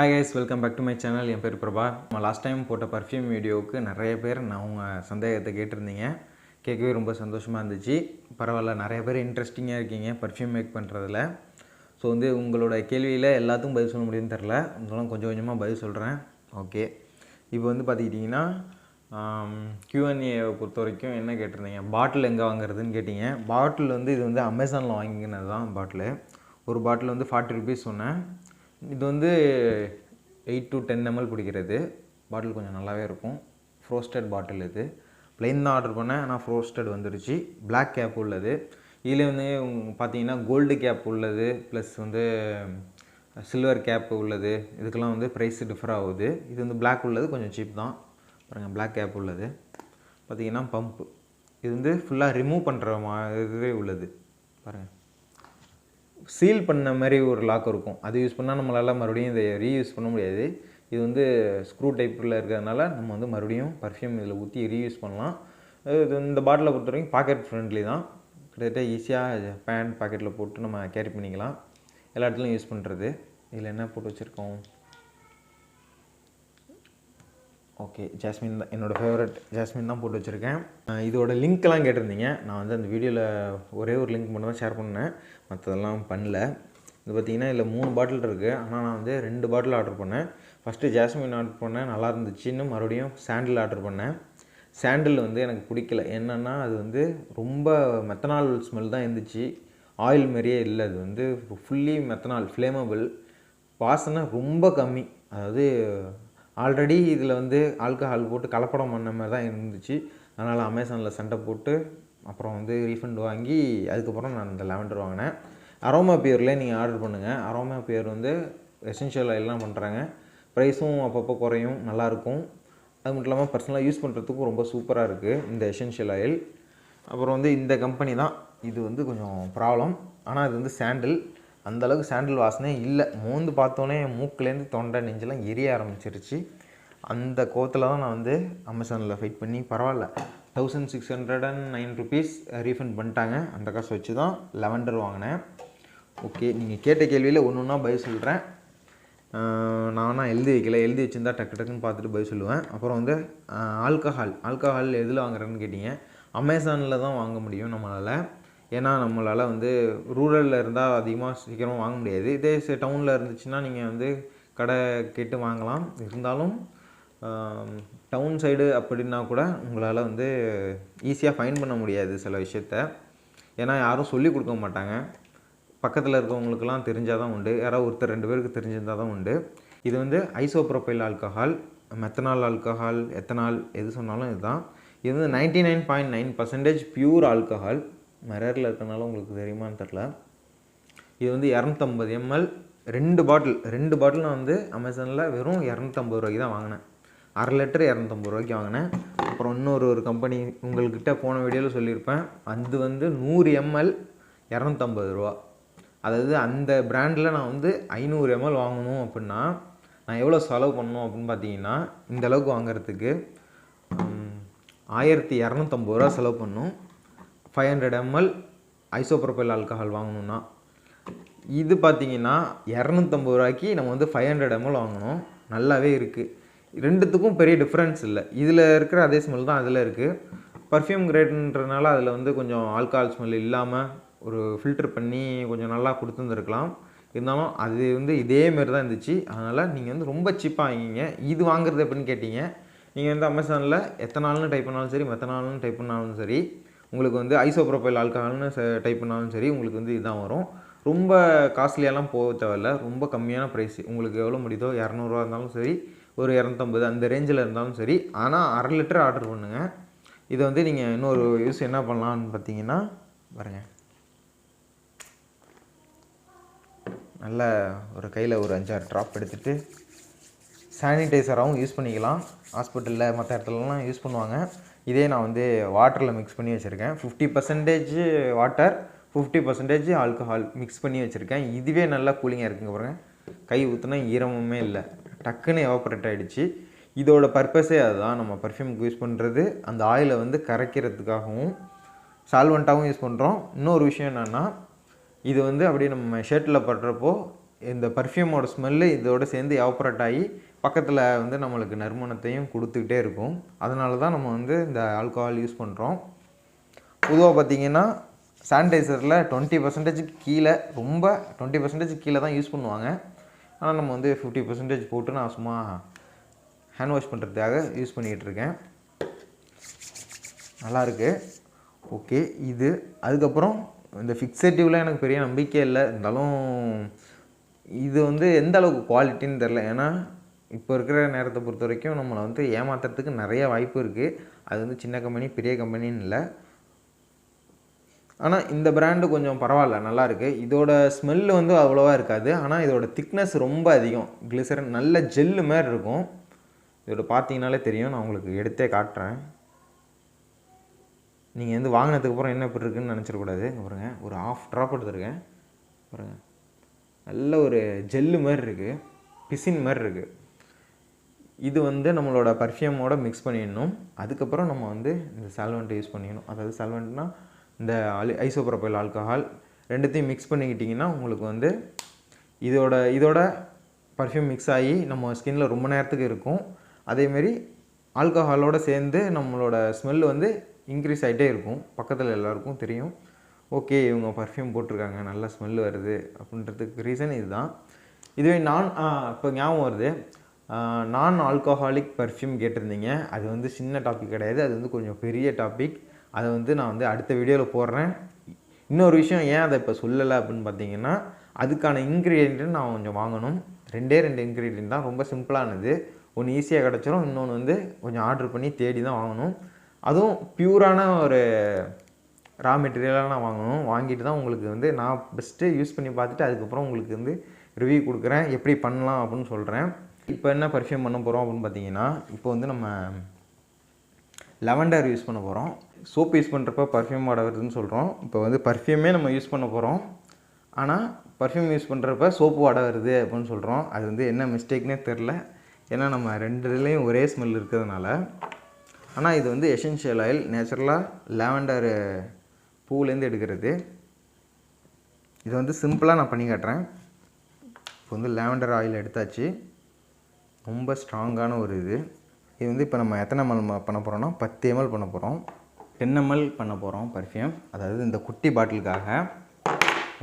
Hi guys welcome back to my channel என் பேர் பிரபா. நம்ம last time போட்ட பர்ஃப்யூம் வீடியோவுக்கு நிறைய பேர் நான் உங்கள் சந்தேகத்தை கேட்டிருந்தீங்க. கேட்கவே ரொம்ப சந்தோஷமாக இருந்துச்சு. பரவாயில்ல நிறைய பேர் இன்ட்ரெஸ்டிங்காக இருக்கீங்க பர்ஃப்யூம் மேக் பண்ணுறதுல ஸோ வந்து உங்களோட கேள்வியில் எல்லாத்துக்கும் பதில் சொல்ல முடியும்னு தெரில. அதெல்லாம் கொஞ்சம் கொஞ்சமாக பதில் சொல்கிறேன் ஓகே இப்போ வந்து பார்த்துக்கிட்டிங்கன்னா கியூஎன்ஏவை பொறுத்த வரைக்கும் என்ன கேட்டிருந்தீங்க? பாட்டில் எங்கே வாங்குறதுன்னு கேட்டிங்க. பாட்டில் வந்து இது வந்து அமேசானில் வாங்கினது தான் பாட்டில் ஒரு பாட்டில் வந்து ஃபார்ட்டி ருபீஸ் சொன்னேன். இது வந்து எயிட் டு டென் எம்எல் பிடிக்கிறது பாட்டில் கொஞ்சம் நல்லாவே இருக்கும். ஃப்ரோஸ்டட் பாட்டில் இது. ப்ளைன் தான் ஆர்டர் பண்ணேன். ஆனால் ஃப்ரோஸ்டட் வந்துடுச்சு பிளாக் கேப் உள்ளது. இதில் வந்து பார்த்தீங்கன்னா கோல்டு கேப் உள்ளது. ப்ளஸ் வந்து சில்வர் கேப் உள்ளது. இதுக்கெல்லாம் வந்து ப்ரைஸ் டிஃபர் ஆகுது. இது வந்து பிளாக் உள்ளது. கொஞ்சம் சீப் தான். பாருங்கள் பிளாக் கேப் உள்ளது. பார்த்தீங்கன்னா பம்ப் இது வந்து ஃபுல்லாக ரிமூவ் பண்ணுற மாதிரி உள்ளது. பாருங்கள் சீல் பண்ண மாதிரி ஒரு லாக் இருக்கும். அது யூஸ் பண்ணால் நம்மளால் மறுபடியும் இதை ரீயூஸ் பண்ண முடியாது. இது வந்து ஸ்க்ரூ டைப்பில் இருக்கிறதுனால நம்ம வந்து மறுபடியும் பர்ஃப்யூம் இதில் ஊற்றி ரீயூஸ் பண்ணலாம். இது இந்த பாட்டிலை பொறுத்த வரைக்கும் பாக்கெட் ஃப்ரெண்ட்லி தான். கிட்டத்தட்ட ஈஸியாக பேண்ட் பாக்கெட்டில் போட்டு நம்ம கேரி பண்ணிக்கலாம். எல்லா இடத்துலையும் யூஸ் பண்ணுறது இதில் என்ன போட்டு வச்சுருக்கோம்? ஓகே ஜாஸ்மின் தான் என்னோடய ஃபேவரட் ஜாஸ்மின் தான் போட்டு வச்சுருக்கேன். இதோட லிங்க்கெல்லாம் கேட்டிருந்தீங்க. நான் வந்து அந்த வீடியோவில் ஒரே ஒரு லிங்க் மட்டும் தான் ஷேர் பண்ணேன். மற்றதெல்லாம் பண்ணல. இது பார்த்தீங்கன்னா இதில் மூணு பாட்டில் இருக்குது ஆனால் நான் வந்து ரெண்டு பாட்டில் ஆர்டர் பண்ணேன். ஃபஸ்ட்டு ஜாஸ்மின் ஆர்டர் பண்ணேன். நல்லா இருந்துச்சுன்னு மறுபடியும் சாண்டில் ஆர்டர் பண்ணேன். சாண்டில் வந்து எனக்கு பிடிக்கல. என்னென்னா அது வந்து ரொம்ப மெத்தனால் ஸ்மெல் தான் இருந்துச்சு. ஆயில் மாதிரியே இல்லை. அது வந்து ஃபுல்லி மெத்தனால் ஃப்ளேமபிள் வாசனை ரொம்ப கம்மி. அதாவது ஆல்ரெடி இதில் வந்து ஆல்கஹால் போட்டு கலப்படம் பண்ண மாதிரி தான் இருந்துச்சு. அதனால் அமேசானில் சண்டை போட்டு அப்புறம் வந்து ரீஃபண்ட் வாங்கி அதுக்கப்புறம் நான் இந்த லெவண்டர் வாங்கினேன். அரோமா பியூரில் நீங்கள் ஆர்டர் பண்ணுங்கள் அரோமா பியூர் வந்து எசென்ஷியல் ஆயிலெலாம் பண்ணுறாங்க ப்ரைஸும் அப்பப்போ குறையும் நல்லாயிருக்கும் அது மட்டும் இல்லாமல் பர்சனலாக யூஸ் பண்ணுறதுக்கும் ரொம்ப சூப்பராக இருக்குது இந்த எசென்ஷியல் ஆயில் அப்புறம் வந்து இந்த கம்பெனி தான். இது வந்து கொஞ்சம் ப்ராப்ளம் ஆனால் இது வந்து சாண்டில் அந்தளவுக்கு சாண்டில் வாசனே இல்லை. மோந்து பார்த்தோன்னே மூக்குலேருந்து தொண்டை நெஞ்செல்லாம் எரிய ஆரம்பிச்சிருச்சு. அந்த கோத்தில் தான் நான் வந்து அமேசானில் ஃபைட் பண்ணி பரவாயில்ல. Thousand six hundred and nine rupees refund பண்ணிட்டாங்க. அந்த காசு வச்சு தான் லெவண்டர் வாங்கினேன். ஓகே நீங்கள் கேட்ட கேள்வியில் ஒன்று ஒன்றா பதில் சொல்கிறேன் நானாக எழுதி வைக்கல. எழுதி வச்சிருந்தா டக்கு டக்குன்னு பார்த்துட்டு பதில் சொல்லுவேன். அப்புறம் வந்து ஆல்கஹால் ஆல்கஹால் எதில் வாங்குறேன்னு கேட்டிங்க. அமேசானில் தான் வாங்க முடியும் நம்மளால். ஏன்னா நம்மளால் வந்து ரூரலில் இருந்தால் அதிகமாக சீக்கிரம் வாங்க முடியாது. இதே டவுனில் இருந்துச்சுன்னா நீங்கள் வந்து கடை கேட்டு வாங்கலாம். இருந்தாலும் டவுன் சைடு அப்படின்னா கூட உங்களால் வந்து ஈஸியாக ஃபைன் பண்ண முடியாது சில விஷயத்த. ஏன்னா யாரும் சொல்லி கொடுக்க மாட்டாங்க. பக்கத்தில் இருக்கவங்களுக்கெல்லாம் தெரிஞ்சால் தான் உண்டு. யாராவது ஒருத்தர் ரெண்டு பேருக்கு தெரிஞ்சிருந்தால் தான் உண்டு. இது வந்து isopropyl alcohol methanol alcohol ethanol எது சொன்னாலும் இதுதான். இது வந்து ninety nine point nine percentage pure alcohol. மிரரில் இருக்கனால உங்களுக்கு தெரியுமான்னு தெரில இது வந்து இரநூத்தம்பது எம்எல் ரெண்டு பாட்டில் ரெண்டு பாட்டில் நான் வந்து அமேசானில் வெறும் இரநூத்தம்பது ரூபாய்க்கு தான் வாங்கினேன். அரை லிட்டர் இரநூத்தம்பது ரூபாய்க்கு வாங்கினேன். அப்புறம் இன்னொரு ஒரு கம்பெனி உங்கள்கிட்ட போன வீடியோவில் சொல்லியிருப்பேன். அது வந்து நூறு எம்எல் இரநூத்தம்பது ரூபா. அதாவது அந்த பிராண்டில் நான் வந்து ஐநூறு எம்எல் வாங்கணும் அப்படின்னா நான் எவ்வளோ செலவு பண்ணணும் அப்படின்னு பார்த்தீங்கன்னா இந்த அளவுக்கு வாங்குறதுக்கு ஆயிரத்தி இரநூத்தம்பது ரூபா செலவு பண்ணும். Five hundred ml isopropyl alcohol வாங்கணும்னா இது பார்த்தீங்கன்னா இரநூத்தம்பது ரூபாய்க்கு நம்ம வந்து ஃபைவ் ஹண்ட்ரட் எம்எல் வாங்கணும். நல்லாவே இருக்குது ரெண்டுத்துக்கும் பெரிய டிஃப்ரென்ஸ் இல்லை. இதில் இருக்கிற அதே ஸ்மெல் தான் அதில் இருக்குது பர்ஃப்யூம் கிரேட்ன்றனால அதில் வந்து கொஞ்சம் ஆல்கஹால் ஸ்மெல் இல்லாமல் ஒரு ஃபில்டர் பண்ணி கொஞ்சம் நல்லா கொடுத்துருந்துருக்கலாம். இருந்தாலும் அது வந்து இதே மாதிரி தான் இருந்துச்சு. அதனால் நீங்கள் வந்து ரொம்ப சீப்பாக வாங்கிங்க இது வாங்குறது எப்படின்னு கேட்டிங்க. நீங்கள் வந்து அமேசானில் எத்தனை நாள்னு டைப் பண்ணாலும் சரி மெத்தனால்னு டைப் பண்ணாலும் சரி உங்களுக்கு வந்து ஐசோப்ரோபைல் ஆல்கஹால்னு டைப் பண்ணாலும் சரி உங்களுக்கு வந்து இதுதான் வரும். ரொம்ப காஸ்ட்லியெல்லாம் போக தேவையில்ல. ரொம்ப கம்மியான ப்ரைஸ் உங்களுக்கு எவ்வளோ முடியுதோ இரநூறுவா இருந்தாலும் சரி ஒரு இரநூத்தம்பது அந்த ரேஞ்சில் இருந்தாலும் சரி. ஆனால் அரை லிட்டர் ஆர்டர் பண்ணுங்கள் இதை வந்து நீங்கள் இன்னொரு யூஸ் என்ன பண்ணலான்னு பார்த்தீங்கன்னா பாருங்க. நல்ல ஒரு கையில் ஒரு அஞ்சாறு ட்ராப் எடுத்துகிட்டு சானிடைசராகவும் யூஸ் பண்ணிக்கலாம். ஹாஸ்பிட்டலில் மற்ற இடத்துலலாம் யூஸ் பண்ணுவாங்க. இதே நான் வந்து வாட்டரில் மிக்ஸ் பண்ணி வச்சுருக்கேன். Fifty percentage water fifty percentage alcohol mix பண்ணி வச்சுருக்கேன். இதுவே நல்லா கூலிங்காக இருக்குங்க பாருங்கள் கை ஊற்றுனா ஈரமுமே இல்லை. டக்குன்னு எவாப்ரேட் ஆகிடுச்சு இதோட பர்பஸே அதுதான். நம்ம பர்ஃப்யூமுக்கு யூஸ் பண்ணுறது அந்த ஆயிலை வந்து கரைக்கிறதுக்காகவும் சால்வெண்ட்டாகவும் யூஸ் பண்ணுறோம் இன்னொரு விஷயம் என்னென்னா இது வந்து அப்படியே நம்ம ஷர்ட்டில் படுறப்போ இந்த பர்ஃப்யூமோட ஸ்மெல்லு இதோட சேர்ந்து எவப்ரேட் ஆகி பக்கத்தில் வந்து நம்மளுக்கு நறுமணத்தையும் கொடுத்துக்கிட்டே இருக்கும். அதனால தான் நம்ம வந்து இந்த ஆல்கஹால் யூஸ் பண்ணுறோம் பொதுவாக பார்த்திங்கன்னா சானிடைசரில் டுவெண்ட்டி பர்சன்டேஜுக்கு கீழே ரொம்ப டுவெண்ட்டி பர்சன்டேஜ் கீழே தான் யூஸ் பண்ணுவாங்க. ஆனால் நம்ம வந்து ஃபிஃப்டி பர்சன்டேஜ் போட்டு நான் சும்மா ஹேண்ட் வாஷ் பண்ணுறதுக்காக யூஸ் பண்ணிக்கிட்டு இருக்கேன். நல்லா ஓகே இது. அதுக்கப்புறம் இந்த ஃபிக்ஸேட்டிவில் எனக்கு பெரிய நம்பிக்கை இல்லை. இருந்தாலும் இது வந்து எந்த அளவுக்கு குவாலிட்டின்னு தெரில ஏன்னா இப்போ இருக்கிற நேரத்தை பொறுத்த வரைக்கும் நம்மளை வந்து ஏமாத்துறதுக்கு நிறைய வாய்ப்பு இருக்குது அது வந்து சின்ன கம்பெனி பெரிய கம்பெனின்னு இல்லை. ஆனால் இந்த பிராண்டு கொஞ்சம் பரவாயில்ல நல்லாயிருக்கு இதோட ஸ்மெல்லு வந்து அவ்வளோவா இருக்காது. ஆனால் இதோட திக்னஸ் ரொம்ப அதிகம். கிளிசரன் நல்ல ஜெல்லு மாதிரி இருக்கும். இதோட பார்த்தீங்கனாலே தெரியும். நான் உங்களுக்கு எடுத்தே காட்டுறேன். நீங்கள் வந்து வாங்கினதுக்கப்புறம் என்ன இப்படி இருக்குன்னு நினச்சிடக்கூடாது. பாருங்கள் ஒரு ஆஃப் ட்ராப் எடுத்துருக்கேன். பாருங்கள் நல்ல ஒரு ஜெல்லு மாதிரி இருக்குது பிசின் மாதிரி இருக்குது இது வந்து நம்மளோட பர்ஃப்யூமோட மிக்ஸ் பண்ணிடணும். அதுக்கப்புறம் நம்ம வந்து இந்த சால்வெண்ட்டை யூஸ் பண்ணிக்கணும் அதாவது சால்வெண்ட்னா இந்த அலி ஐசோப்ரோபைல் ஆல்கஹால் ரெண்டுத்தையும் மிக்ஸ் பண்ணிக்கிட்டிங்கன்னா உங்களுக்கு வந்து இதோட இதோட பர்ஃப்யூம் மிக்ஸ் ஆகி நம்ம ஸ்கின்ல ரொம்ப நேரத்துக்கு இருக்கும். அதேமாரி ஆல்கஹாலோடு சேர்ந்து நம்மளோட ஸ்மெல் வந்து இன்க்ரீஸ் ஆகிட்டே இருக்கும். பக்கத்தில் எல்லாருக்கும் தெரியும். ஓகே இவங்க பர்ஃப்யூம் போட்டிருக்காங்க நல்ல ஸ்மெல் வருது அப்படின்றதுக்கு ரீசன் இதுதான். இதுவே நான் இப்போ ஞாபகம் வருது. நான் ஆல்கஹாலிக் பர்ஃப்யூம் கேட்டிருந்தீங்க. அது வந்து சின்ன டாபிக் கிடையாது. அது வந்து கொஞ்சம் பெரிய டாபிக் அதை வந்து நான் வந்து அடுத்த வீடியோவில் போடுறேன். இன்னொரு விஷயம் ஏன் அதை இப்போ சொல்லலை அப்படின்னு பார்த்தீங்கன்னா அதுக்கான இன்க்ரீடியன்ட்டு நான் கொஞ்சம் வாங்கணும். ரெண்டே ரெண்டு இன்க்ரீடியன்ட் தான். ரொம்ப சிம்பிளானது ஒன்று ஈஸியாக கிடச்சிரும். இன்னொன்று வந்து கொஞ்சம் ஆர்டர் பண்ணி தேடி தான் வாங்கணும். அதுவும் பியூரான ஒரு ரா மெட்டீரியலாக நான் வாங்கணும். வாங்கிட்டு தான் உங்களுக்கு வந்து நான் பெஸ்ட்டு யூஸ் பண்ணி பார்த்துட்டு அதுக்கப்புறம் உங்களுக்கு வந்து ரிவ்யூ கொடுக்குறேன். எப்படி பண்ணலாம் அப்படின்னு சொல்கிறேன் இப்போ என்ன பர்ஃப்யூம் பண்ண போகிறோம் அப்படின்னு பார்த்தீங்கன்னா இப்போ வந்து நம்ம லெவண்டர் யூஸ் பண்ண போகிறோம் சோப் யூஸ் பண்ணுறப்ப பர்ஃப்யூம் ஆட வருதுன்னு சொல்கிறோம் இப்போ வந்து பர்ஃப்யூமே நம்ம யூஸ் பண்ண போகிறோம் ஆனால் பர்ஃப்யூம் யூஸ் பண்ணுறப்ப சோப்பு வாட வருது அப்படின்னு சொல்கிறோம் அது வந்து என்ன மிஸ்டேக்னே தெரில ஏன்னா நம்ம ரெண்டுலேயும் ஒரே ஸ்மெல் இருக்கிறதுனால. ஆனால் இது வந்து எசென்ஷியல் ஆயில் நேச்சுரலாக லாவெண்டர் பூலேருந்து எடுக்கிறது. இது வந்து சிம்பிளாக நான் பண்ணி காட்டுறேன். இப்போ வந்து லேவண்டர் ஆயில் எடுத்தாச்சு. ரொம்ப ஸ்ட்ராங்கான ஒரு இது. இது வந்து இப்போ நம்ம எத்தனை எம்எல் பண்ண போகிறோம்னா பத்து எம்எல் பண்ண போகிறோம் டென் எம்எல் பண்ண போகிறோம் பர்ஃப்யூம் அதாவது இந்த குட்டி பாட்டிலுக்காக.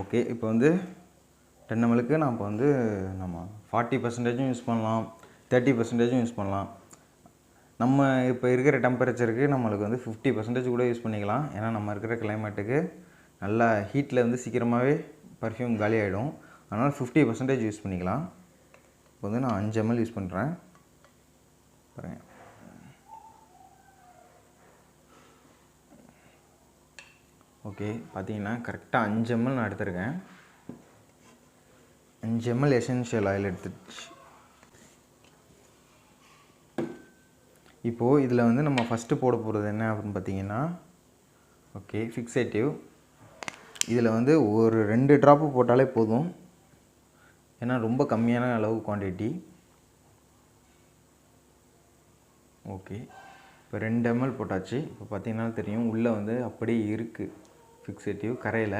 ஓகே இப்போ வந்து டென் எம்எலுக்கு நான் இப்போ வந்து நம்ம ஃபார்ட்டி பர்சன்டேஜும் யூஸ் பண்ணலாம். தேர்ட்டி பர்சன்டேஜும் யூஸ் பண்ணலாம். நம்ம இப்போ இருக்கிற டெம்பரேச்சருக்கு நம்மளுக்கு வந்து ஃபிஃப்டி பர்சன்டேஜ் கூட யூஸ் பண்ணிக்கலாம். ஏன்னா நம்ம இருக்கிற கிளைமேட்டுக்கு நல்லா ஹீட்டில் வந்து சீக்கிரமாகவே பர்ஃப்யூம் காலி ஆகிடும் அதனால் ஃபிஃப்டி பர்சன்டேஜ் யூஸ் பண்ணிக்கலாம். இப்போ வந்து நான் அஞ்சு எம்எல் யூஸ் பண்ணுறேன் பாருங்க. ஓகே பார்த்தீங்கன்னா கரெக்டாக அஞ்சு எம்எல் நான் எடுத்திருக்கேன். அஞ்சு எம்எல் எசென்ஷியல் ஆயில் எடுத்துச்சு இப்போது இதில் வந்து நம்ம ஃபஸ்ட்டு போட போகிறது என்ன அப்படின்னு பார்த்தீங்கன்னா ஓகே ஃபிக்ஸேட்டிவ் இதில் வந்து ஒரு ரெண்டு ட்ராப்பு போட்டாலே போதும். ஏன்னா ரொம்ப கம்மியான அளவு குவான்டிட்டி ஓகே இப்போ ரெண்டு எம்எல் போட்டாச்சு. இப்போ பார்த்தீங்கன்னா தெரியும் உள்ளே வந்து அப்படியே இருக்குது ஃபிக்ஸேட்டிவ் கரையில்.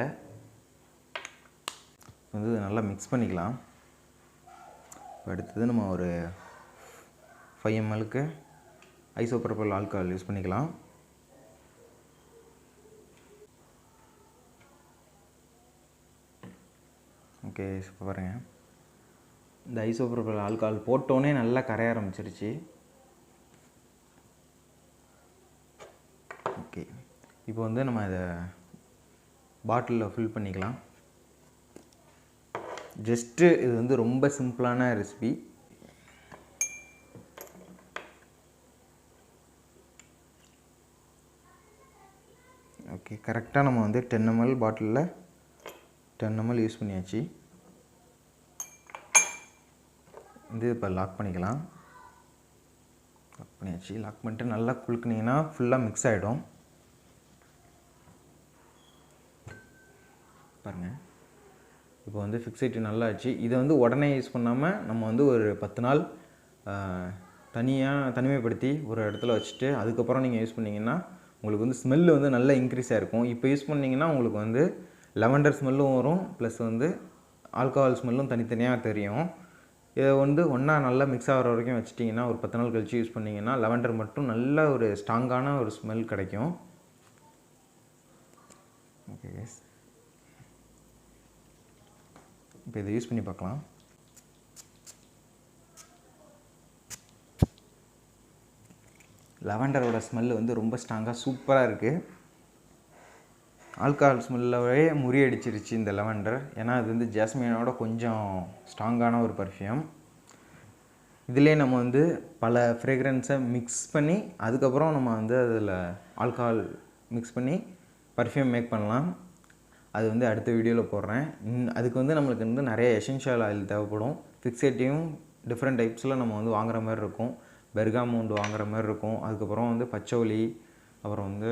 வந்து நல்லா மிக்ஸ் பண்ணிக்கலாம். இப்போ அடுத்தது நம்ம ஒரு ஃபைவ் எம்எலுக்கு ஐசோப்ரோபல் ஆல்கஹால் யூஸ் பண்ணிக்கலாம். ஓகே இப்போ பாருங்கள் இந்த ஐசோப்ரோபல் ஆல்கஹால் போட்டோன்னே நல்லா கரைய ஆரம்பிச்சிருச்சு. ஓகே இப்போ வந்து நம்ம இதை பாட்டிலில் ஃபில் பண்ணிக்கலாம். ஜஸ்ட்டு இது வந்து ரொம்ப சிம்பிளான ரெசிபி ஓகே கரெக்டாக நம்ம வந்து டென் எம்எல் பாட்டிலில் டென் எம்எல் யூஸ் பண்ணியாச்சு. இது இப்போ லாக் பண்ணிக்கலாம். லாக் பண்ணியாச்சு. லாக் பண்ணிட்டு நல்லா குலுக்குனீங்கன்னா ஃபுல்லாக மிக்ஸ் ஆகிடும் பாருங்கள் இப்போ வந்து ஃபிக்ஸைட்டு நல்லா ஆச்சு இதை வந்து உடனே யூஸ் பண்ணாமல் நம்ம வந்து ஒரு பத்து நாள் தனியாக தனிமைப்படுத்தி ஒரு இடத்துல வச்சுட்டு அதுக்கப்புறம் நீங்கள் யூஸ் பண்ணிங்கன்னா உங்களுக்கு வந்து ஸ்மெல்லு வந்து நல்லா இன்க்ரீஸ் ஆகிருக்கும் இப்போ யூஸ் பண்ணிங்கன்னா உங்களுக்கு வந்து லெவண்டர் ஸ்மெல்லும் வரும். ப்ளஸ் வந்து ஆல்கஹால் ஸ்மெல்லும் தனித்தனியாக தெரியும். இதை வந்து ஒன்றா நல்லா மிக்ஸ் ஆகிற வரைக்கும் வச்சிட்டிங்கன்னா ஒரு பத்து நாள் கழிச்சு யூஸ் பண்ணிங்கன்னா லெவண்டர் மட்டும் நல்ல ஒரு ஸ்ட்ராங்கான ஒரு ஸ்மெல் கிடைக்கும். ஓகே கேஸ் இப்போ இதை யூஸ் பண்ணி பார்க்கலாம். லெவண்டரோட ஸ்மெல் வந்து ரொம்ப ஸ்ட்ராங்காக சூப்பராக இருக்குது ஆல்கஹால் ஸ்மெல்லவே முறியடிச்சிருச்சு இந்த லெவண்டர் ஏன்னா அது வந்து ஜாஸ்மினோட கொஞ்சம் ஸ்ட்ராங்கான ஒரு பர்ஃப்யூம் இதிலே நம்ம வந்து பல ஃப்ரேக்ரன்ஸை மிக்ஸ் பண்ணி அதுக்கப்புறம் நம்ம வந்து அதில் ஆல்கஹால் மிக்ஸ் பண்ணி பர்ஃப்யூம் மேக் பண்ணலாம். அது வந்து அடுத்த வீடியோவில் போடுறேன். அதுக்கு வந்து நம்மளுக்கு வந்து நிறைய எசென்ஷியல் ஆயில் தேவைப்படும். ஃபிக்ஸேட்டையும் டிஃப்ரெண்ட் டைப்ஸில் நம்ம வந்து வாங்குற மாதிரி இருக்கும். பெர்காமௌண்ட் வாங்குற மாதிரி இருக்கும். அதுக்கப்புறம் வந்து பச்சோலி அப்புறம் வந்து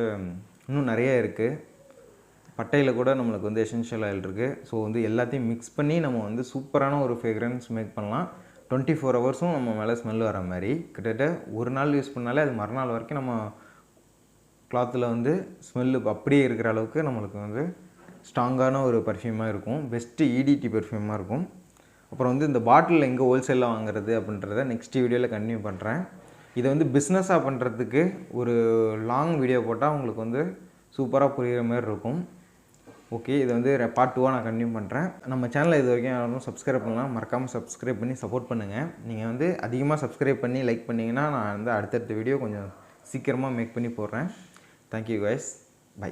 இன்னும் நிறைய இருக்குது பட்டையில் கூட நம்மளுக்கு வந்து எசென்ஷியல் ஆயில் இருக்குது ஸோ வந்து எல்லாத்தையும் மிக்ஸ் பண்ணி நம்ம வந்து சூப்பரான ஒரு ஃப்ரேக்ரன்ஸ் மேக் பண்ணலாம். டுவெண்ட்டி ஃபோர் ஹவர்ஸும் நம்ம மேலே ஸ்மெல் வர மாதிரி. கிட்டத்தட்ட ஒரு நாள் யூஸ் பண்ணாலே அது மறுநாள் வரைக்கும் நம்ம கிளாத்தில் வந்து ஸ்மெல்லு அப்படியே இருக்கிற அளவுக்கு நம்மளுக்கு வந்து ஸ்ட்ராங்கான ஒரு பர்ஃப்யூமாக இருக்கும். பெஸ்ட்டு இடிடி பர்ஃப்யூமாக இருக்கும். அப்புறம் வந்து இந்த பாட்டில் எங்கே ஹோல்சேலில் வாங்குறது அப்படின்றத நெக்ஸ்ட் வீடியோவில் கண்டினியூ பண்ணுறேன். இதை வந்து பிஸ்னஸாக பண்ணுறதுக்கு ஒரு லாங் வீடியோ போட்டால் உங்களுக்கு வந்து சூப்பராக புரிகிற மாதிரி இருக்கும். ஓகே இதை வந்து பார்ட் டூவாக நான் கண்டினியூ பண்ணுறேன். நம்ம சேனலை இது வரைக்கும் யாரும் சப்ஸ்கிரைப் பண்ணலாம் மறக்காமல் சப்ஸ்கிரைப் பண்ணி சப்போர்ட் பண்ணுங்கள் நீங்கள் வந்து அதிகமாக சப்ஸ்கிரைப் பண்ணி லைக் பண்ணிங்கன்னா நான் வந்து அடுத்தடுத்த வீடியோ கொஞ்சம் சீக்கிரமாக மேக் பண்ணி போடுறேன். Thank you guys bye